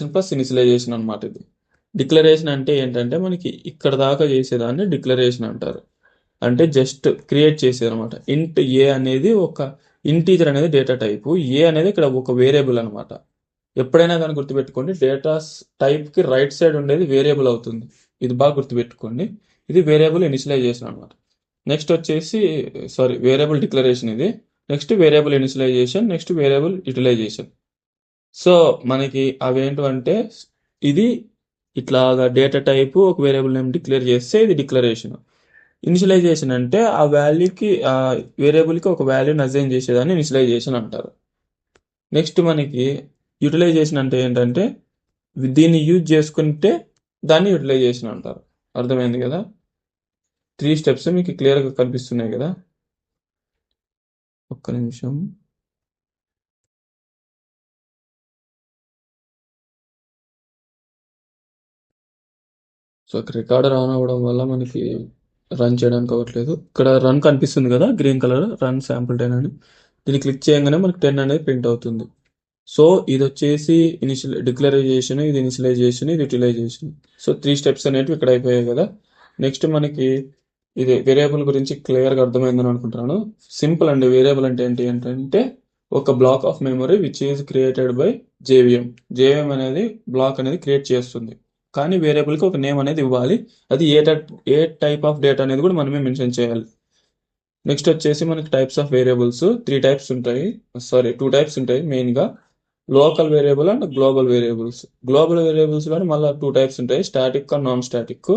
Plus initialisation అనమాట ఇది. Declaration అంటే ఏంటంటే మనకి ఇక్కడ దాకా చేసేదాన్ని డిక్లరేషన్ అంటారు. అంటే జస్ట్ క్రియేట్ చేసేది అనమాట ఇంట్ ఏ అనేది ఒక ఇంటీజర్ అనేది డేటా టైపు ఏ అనేది ఇక్కడ ఒక వేరియబుల్ అనమాట ఎప్పుడైనా కానీ గుర్తుపెట్టుకోండి డేటా టైప్కి రైట్ సైడ్ ఉండేది వేరియబుల్ అవుతుంది. ఇది బాగా గుర్తుపెట్టుకోండి. ఇది వేరియబుల్ ఇనిషియలైజేషన్ అనమాట నెక్స్ట్ వచ్చేసి సారీ వేరియబుల్ డిక్లరేషన్ ఇది. Next variable initialization next variable utilization so మనకి అవేంటంటే ఇది ఇట్లాగా డేటా టైపు ఒక వేరియబుల్ నేమ్ డిక్లేర్ చేస్తే ఇది డిక్లరేషన్. ఇనిషియలైజేషన్ అంటే ఆ వాల్యూకి ఆ వేరియబుల్కి ఒక వాల్యూని అసైన్ చేసేదాన్ని ఇనిషియలైజేషన్ అంటారు. నెక్స్ట్ మనకి యూటిలైజేషన్ అంటే ఏంటంటే దీన్ని యూజ్ చేసుకుంటే దాన్ని యూటిలైజేషన్ అంటారు. అర్థమైంది కదా? త్రీ స్టెప్స్ మీకు క్లియర్గా కనిపిస్తున్నాయి కదా? ఒక్క నిమిషం. సో ఇక్కడ రికార్డర్ ఆన్ అవ్వడం వల్ల మనకి రన్ చేయడానికి అవ్వట్లేదు. ఇక్కడ రన్ కనిపిస్తుంది కదా green colour run sample ten అని. దీన్ని క్లిక్ చేయగానే మనకి టెన్ అనేది ప్రింట్ అవుతుంది. సో ఇది వచ్చేసి ఇనిషియల్ డిక్లరైజేషన్ ఇది ఇనిషియలైజేషన్ ఇది యూటిలైజేషన్ సో త్రీ స్టెప్స్ అనేవి ఇక్కడ అయిపోయాయి కదా. నెక్స్ట్ మనకి ఇది వేరియబుల్ గురించి క్లియర్గా అర్థమైందని అనుకుంటున్నాను. సింపుల్ అండి వేరియబుల్ అంటే ఏంటి ఏంటంటే ఒక block of memory which is created by JVM JVM అనేది బ్లాక్ అనేది క్రియేట్ చేస్తుంది. కానీ వేరియబుల్కి ఒక నేమ్ అనేది ఇవ్వాలి. అది ఏ type A type of data అనేది కూడా మనమే మెన్షన్ చేయాలి. నెక్స్ట్ వచ్చేసి మనకి types of variables three types ఉంటాయి. సారీ టూ టైప్స్ ఉంటాయి మెయిన్గా local variable and global variables global వేరియబుల్స్లో మళ్ళీ టూ టైప్స్ ఉంటాయి. స్టాటిక్ అండ్ నాన్ స్టాటిక్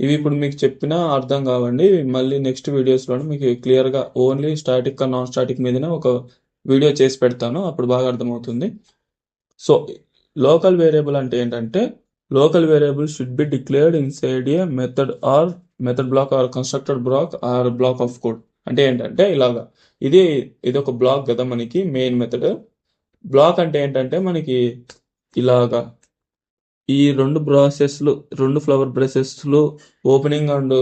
ఇవి ఇప్పుడు మీకు చెప్పినా అర్థం కావండి. మళ్ళీ నెక్స్ట్ వీడియోస్లో మీకు క్లియర్గా only static and non static మీదనే ఒక వీడియో చేసి పెడతాను. అప్పుడు బాగా అర్థమవుతుంది. సో లోకల్ వేరియబుల్ అంటే ఏంటంటే local variable should be declared inside a method or method block or constructed block or block of code అంటే ఏంటంటే ఇలాగా ఇది ఇది ఒక బ్లాక్ కదా మనకి మెయిన్ మెథడ్ బ్లాక్ అంటే ఏంటంటే మనకి ఇలాగా ఈ రెండు ప్రాసెస్లు రెండు ఫ్లవర్ బ్రాసెస్లు ఓపెనింగ్ అండ్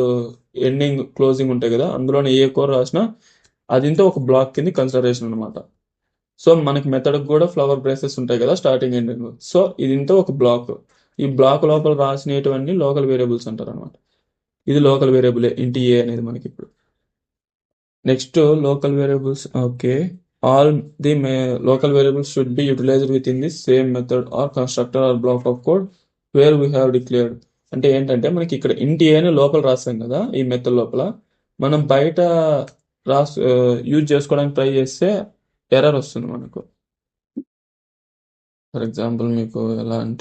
ఎండింగ్ క్లోజింగ్ ఉంటాయి కదా అందులోనే ఏ కోర్ రాసినా అది ఇంత ఒక బ్లాక్ కింద కన్సిడరేషన్ అనమాట సో మనకి మెథడ్ కూడా ఫ్లవర్ బ్రేసెస్ ఉంటాయి కదా స్టార్టింగ్ ఎండింగ్ సో ఇదింతా ఒక బ్లాక్ ఈ బ్లాక్ లోపల రాసినటువంటి లోకల్ వేరియబుల్స్ అంటారు అనమాట ఇది లోకల్ వేరియబులే ఇంటి ఏ అనేది మనకి ఇప్పుడు. Next local variables okay all the may local variables should be utilized within the same method or constructor or block of code where we have declared అంటే ఏంటంటే మనకి ఇక్కడ ఇంటి అని లోపల రాస్తాం కదా ఈ మెథడ్ లోపల. మనం బయట రాస్ యూజ్ చేసుకోవడానికి ట్రై చేస్తే ఎర్రర్ వస్తుంది మనకు. ఫర్ ఎగ్జాంపుల్ మీకు ఎలా అంటే